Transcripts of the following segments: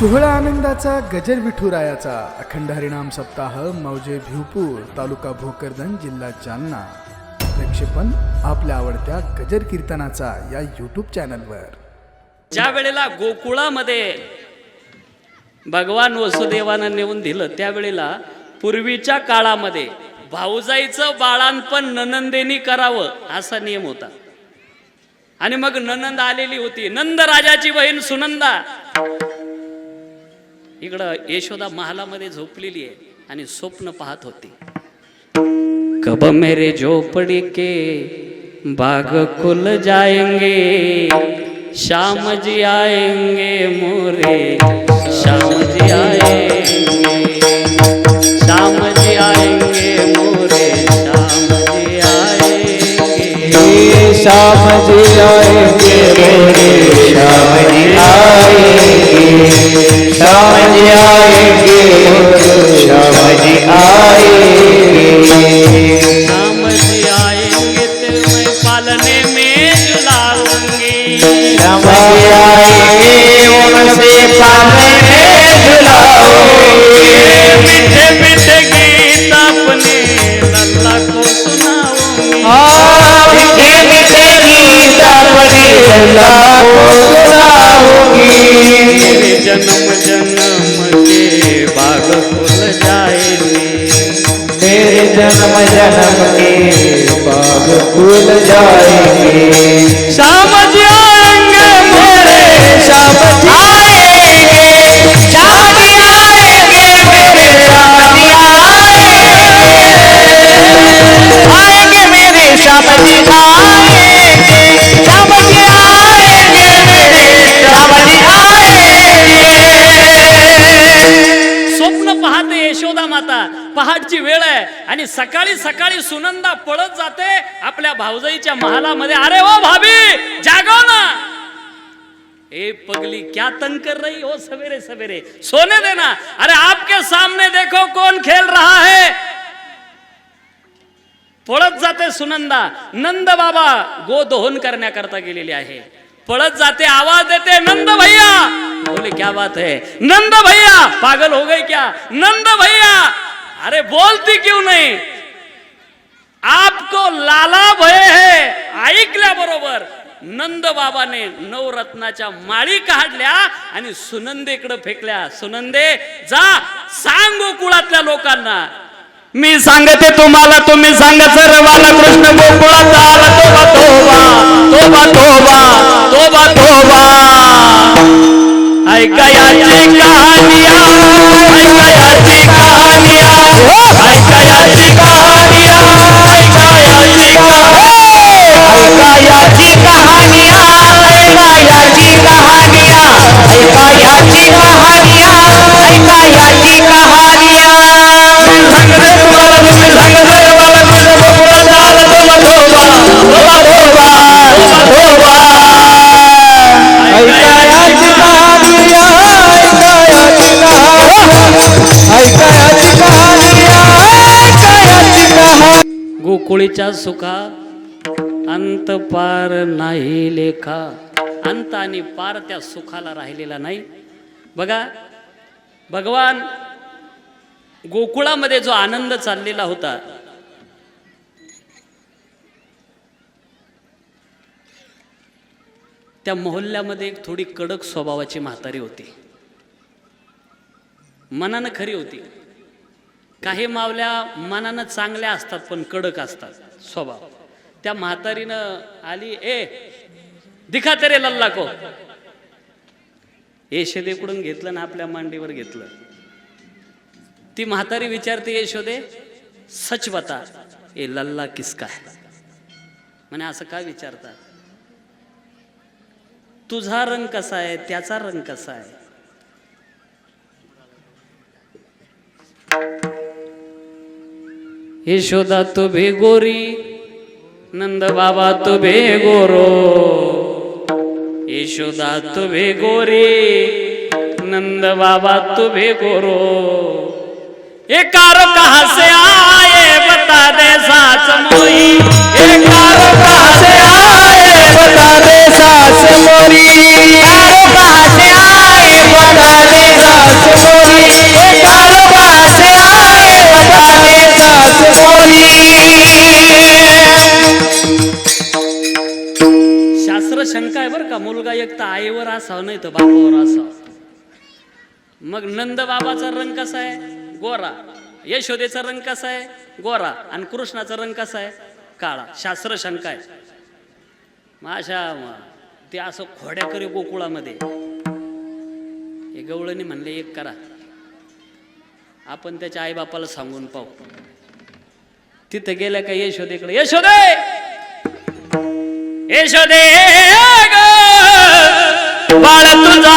सोहळा आनंदाचा गजर विठुरायाचा. अखंड हरिणाम सप्ताह मौजे भिवपूर तालुका भोकरदन जिल्हा जालना. प्रक्षेपण आपल्या आवडत्या गजर कीर्तनाचा या यूट्यूब चॅनलवर ज्या वेळेला गोकुळामध्ये भगवान वसुदेवानं नेऊन दिलं त्यावेळेला पूर्वीच्या काळामध्ये भाऊजाईचं बाळांपण ननंदेनी करावं असा नियम होता. आणि मग ननंद आलेली होती. नंद राजाची बहीण सुनंदा. इकडं यशोदा महालामध्ये झोपलेली आहे आणि स्वप्न पाहत होती. कब मेरे झोपड़ी के बाग खुल जाएंगे श्याम जी आएंगे मोरे श्याम जी आएंगे श्याम जी आएंगे मोरे श्याम श्याम जी आएंगे मेरे श्याम जी आएंगे। श्याम जी आएंगे मेरे जन्म जन्म के बाग खुल जाएंगे। मेरे जन्म जन्म के बाग खुल जाएंगे। श्याम जी सकाळी सकाळी सुनंदा पळत जाते आपल्या भाऊजाईच्या महालामध्ये. अरे वा भाभी जागो ना. ए पगली क्या तंग कर रही हो सवेरे सवेरे? सोने देना. अरे आपके सामने देखो कौन खेल रहा है. पळत जाते सुनंदा. नंद बाबा गो दोहन करण्याकरता गेलेली आहे. पळत जाते आवाज देते नंद भैया. बोले क्या बात है. नंद भैया पागल हो गई क्या? नंद भैया. अरे बोलती क्यों नहीं? आपको लाला भय है। ऐकल्या बरोबर नंद बाबाने नवरत्नाच्या माळी काढल्या आणि सुनंदेकडे फेकल्या. सुनंदे जा सांग कुळातल्या लोकांना. मी सांगते तुम्हाला तुम्ही सांगा सर कृष्ण गोकुळात आला तोबा तोबा तोबा तोबा तोबा ऐका याची कहानिया ऐका याची कहानिया ऐका याची कहानिया ऐका याची ऐकायाची मुळीच्या सुखा अंत पार नाही लेखा. अंत आणि पार त्या सुखाला राहिलेला नाही. बघा भगवान गोकुळामध्ये जो आनंद चाललेला होता त्या मोहल्ल्यामध्ये एक थोडी कडक स्वभावाची म्हातारी होती. मनानं खरी होती. काही मावल्या मनानं चांगल्या असतात पण कडक असतात. स्वभाव. त्या म्हातारीनं आली ए दिखा तरे लल्ला को यशोदेकडून घेतलं ना आपल्या मांडीवर घेतलं? ती म्हातारी विचारते यशोदे सच बता ए लल्ला किसका है? म्हणे असं का विचारतात तुझा रंग कसा आहे? त्याचा रंग कसा आहे? यशोदा तो गोरी नंद बाबा तो गोरो. यशोदा तो गोरी नंद बाबा तो गोरो. ये कारो कहाँ से आए बता दे साच मोई ये कारो कहाँ से आए बता दे सास मोरी. मग नंद बाबाचा रंग कसा आहे? गोरा. यशोदेचा रंग कसा आहे? गोरा. आणि कृष्णाचा रंग कसा आहे? काळा. शास्त्र शंका आहे मग ते असं खोड्या करे गोकुळामध्ये. हे गवळणी म्हणले एक करा. आपण त्याच्या आईबापाला सांगून पाहू. तिथं गेल्या का यशोदेकडे यशोदे! यशोदे बाळा तुझा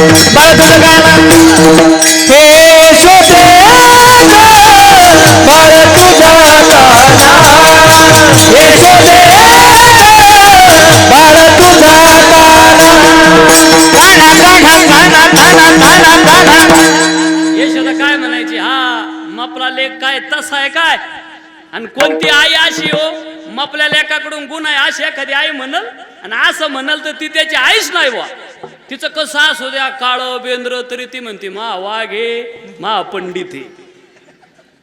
बाळ हे बाळ यशोदा काय म्हणायची? हा मपला लेख काय तसा आहे काय? आणि कोणती आई अशी हो? मपल्या लेखाकडून गुण आहे अशी एखादी आई म्हणल? आणि असं म्हणल तर ती त्याची आईच नाही बा तिचं कसं असू द्या काळ बेंद्र तरी ती म्हणते मा वाघे मा पंडित हे.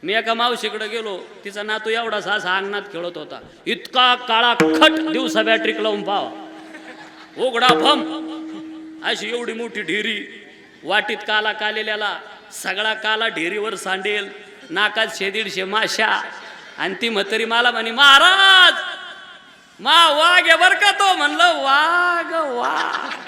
मी एका मावशीकडे गेलो तिचा नातू एवढा सास अंगणात खेळत होता. इतका काळा खट दिवसा बॅटरीक लावून पावा उघडा भम. अशी एवढी मोठी ढेरी. वाटीत काला कालेल्याला सगळा काला ढेरीवर सांडेल नाकात शेदीडशे माशा आणि ती म्हातारी मला म्हणे महाराज मा वाघ बर का तो? म्हणलं वाघ वाघ.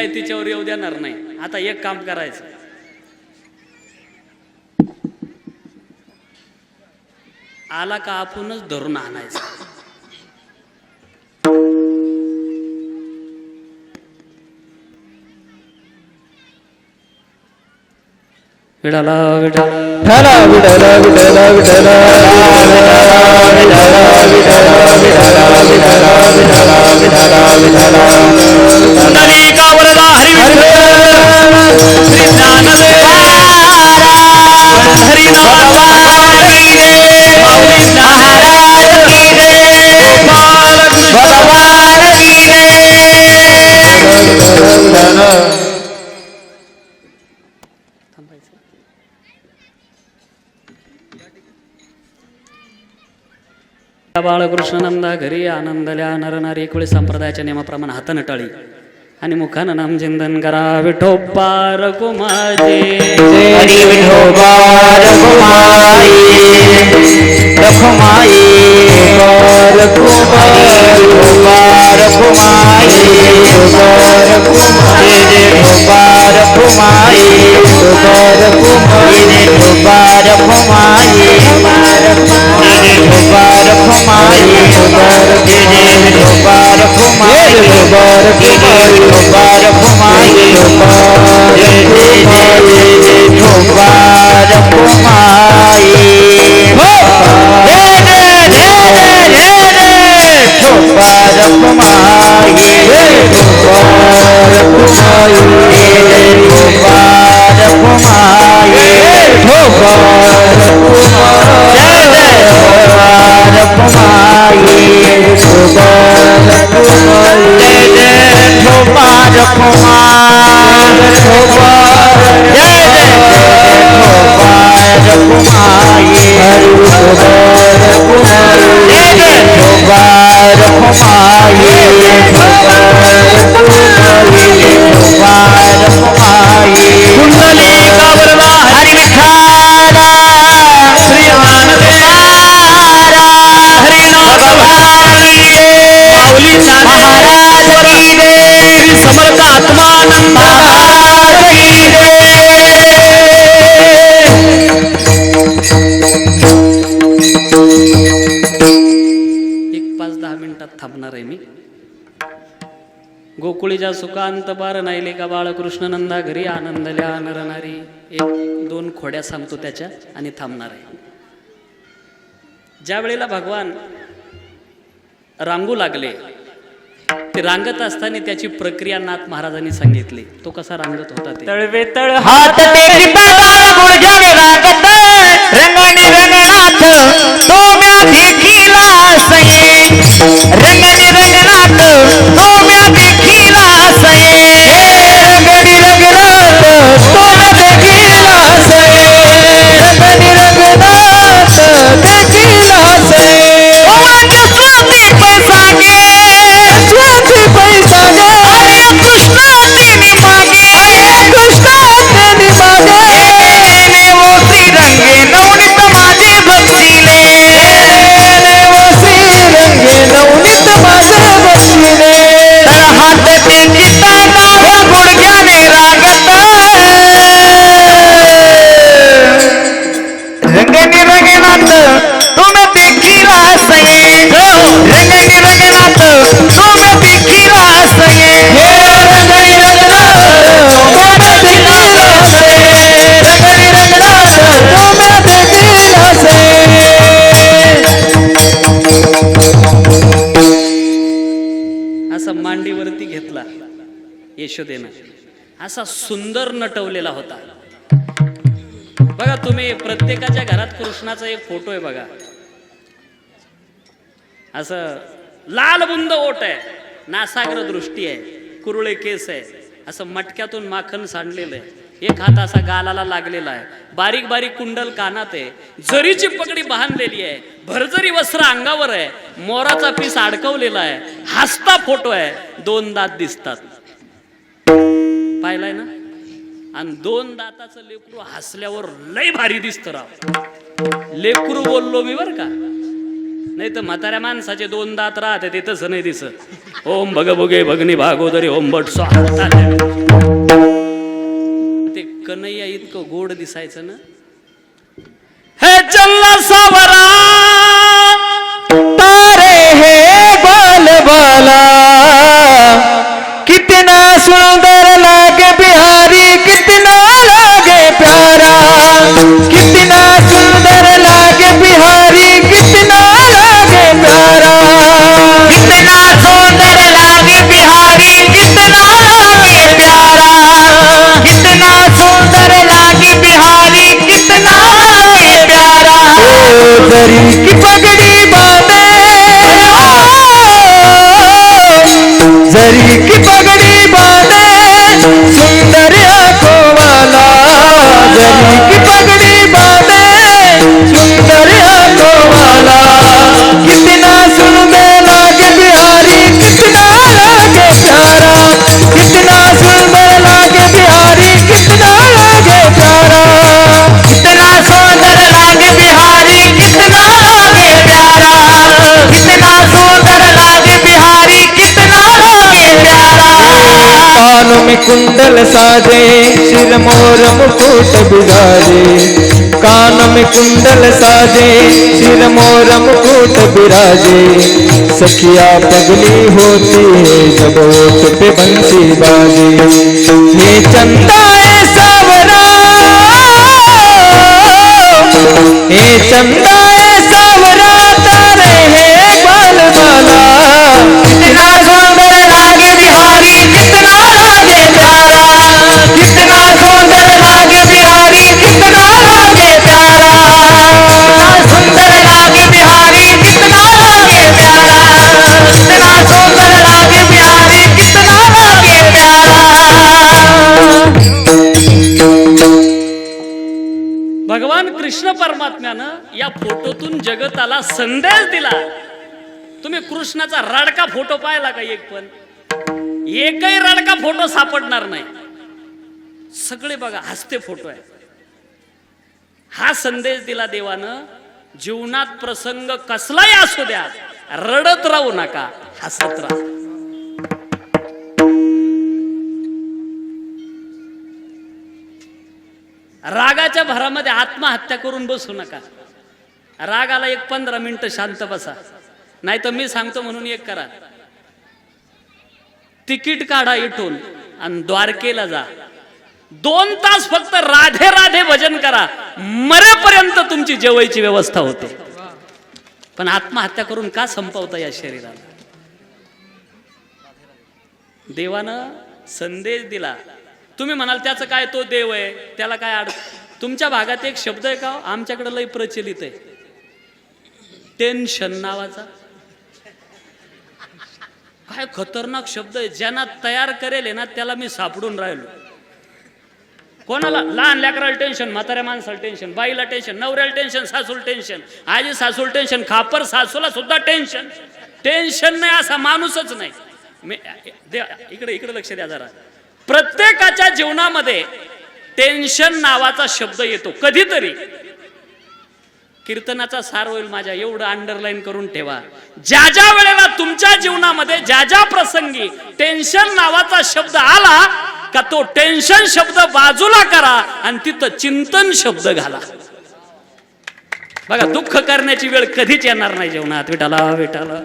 काय तिच्यावर येऊ देणार नाही. आता एक काम करायचं. आला का आपणच धरून आणायचं. विडाला विडाला विठला विठला विठला विठला पुंडलिका वरदा हरी श्री बाळकृष्ण नंदा घरी आनंदल्या नर नारी एकवेळी संप्रदायाच्या नियमाप्रमाणे हातानं टाळी आणि मुखानं नाम चिंतन करा विठोबा रघुमाई रघुमाई रघुमाई कुमारी गोपाल कुमारी गोपाल कुमारी गोपाल कुमारी गोपाल गोपाल कुमारी गोकुळीच्या सुखांत पार नाईले का बाळकृष्ण नंदा घरी आनंदल्या नरनारी. एक दोन खोड्या सांगतो त्याच्या आणि थांबणार आहे. ज्या वेळेला भगवान रांगू लागले ते रांगत असताना त्याची प्रक्रिया नाथ महाराजांनी सांगितली. तो कसा रांगत होता ते? तळवे तळ हात टेकी रंगणी रंगनाथ तो व्याधी देखीला रंगणी रंगनाथ तो व्याधी असा सुंदर नटवलेला होता. बघा तुम्ही प्रत्येकाच्या घरात कृष्णाचा एक फोटो आहे बघा. असं लाल बुंद ओट आहे नासाग्र दृष्टी आहे कुरुळे केस आहे असं मटक्यातून माखन सांडलेलं आहे. एक हात असा गालाला लागलेला आहे. बारीक बारीक कुंडल कानात आहे. जरीची पगडी बांधलेली आहे. भरजरी वस्त्र अंगावर आहे. मोराचा पीस अडकवलेला आहे. हसता फोटो आहे. दोन दात दिसतात. पाहिलाय ना? आणि दोन दाताचं लेकरू हसल्यावर लय भारी दिसतं राव. लेकरू बोललो मी बर का? नाही तर म्हाताऱ्या माणसाचे दोन दात राहते ते तसं नाही दिसत. ओम भग भोगे भगनी भागोदरी ओम भट ते कन्हैया इतकं गोड दिसायचं ना? हे चल्ला सावरा तारे हे बाल बाला. कितना सुंदर कितना सुंदर लागे बिहारी कितना लागे प्यारा। कितना सुंदर लागे बिहारी कितना लागे प्यारा। कितना सुंदर लागे बिहारी कितना लागे प्यारा। दरी की पगड़ी बांधे। जरी की पगड़ी बांधे। सुंदर की पगड़ी बांधे सुंदर आंखों वाला कितना सुंदर लागे बिहारी कितना लागे प्यारा. कितना सुंदर लागे बिहारी कितना लागे प्यारा. में कुंडल साजे, सिर मोर मुकुट बिराजे कान में कुंडल साजे, सिर मोर मुकुट बिराजे। सखिया पगली होती है जब ओठ पे बंसी बाजे। ये चंदा है सावरा हे चंदा फोटोतून संदेश दिला. तुम्ही कृष्णाचा रडका फोटो पाहिला का एक पण? एकही रडका फोटो सापडणार नाही. सगळे बघा हसते फोटो आहे. हा संदेश दिला देवानं जीवनात प्रसंग कसलाही असू द्या रडत राहू नका हसत राहा. रागाच्या भरामध्ये आत्महत्या करून बसू नका. रागाला एक पंधरा मिनिटं शांत बसा. नाही तर मी सांगतो म्हणून एक करा. तिकीट काढा इथून आणि द्वारकेला जा. दोन तास फक्त राधे राधे भजन करा. मरेपर्यंत तुमची जेवायची व्यवस्था होते. पण आत्महत्या करून का संपवता या शरीराला? देवानं संदेश दिला. तुम्ही म्हणाल त्याचं काय तो देव आहे? त्याला काय अड तुमच्या भागात एक शब्द आहे का? आमच्याकडे लय प्रचलित आहे. टेन्शन नावाचा. काय खतरनाक शब्द आहे. ज्यांना तयार करेल आहे ना त्याला मी सापडून राहिलो. कोणाला? लहान लेकराला टेन्शन म्हाताऱ्या माणसाला टेन्शन बाईला टेन्शन नवऱ्याला टेन्शन सासूला टेन्शन आजी सासूला टेन्शन खापर सासूला सुद्धा टेन्शन टेन्शन नाही असा माणूसच नाही. मी दे- इकडे इकडे लक्ष द्या जरा. प्रत्येकाच्या जीवनामध्ये टेन्शन नावाचा शब्द येतो. कधीतरी. कीर्तनाचा सार होईल माझ्या. एवढं अंडरलाईन करून ठेवा. ज्या ज्या वेळेला तुमच्या जीवनामध्ये ज्या ज्या प्रसंगी टेन्शन नावाचा शब्द आला का तो टेन्शन शब्द बाजूला करा आणि तिथं चिंतन शब्द घाला. बघा दुःख करण्याची वेळ कधीच येणार नाही जीवनात विठाला विठाला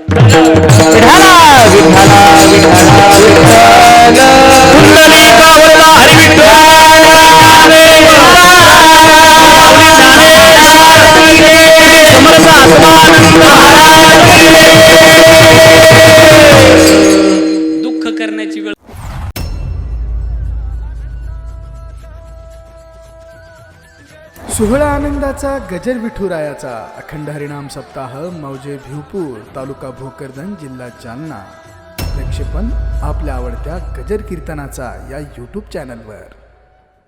सोहळा आनंदाचा गजर विठुरायाचा अखंड हरिणाम सप्ताह मौजे भिवपूर तालुका भोकरदन जिल्हा जालना. प्रक्षेपण आपल्या आवडत्या गजर कीर्तनाचा या यूट्यूब चॅनलवर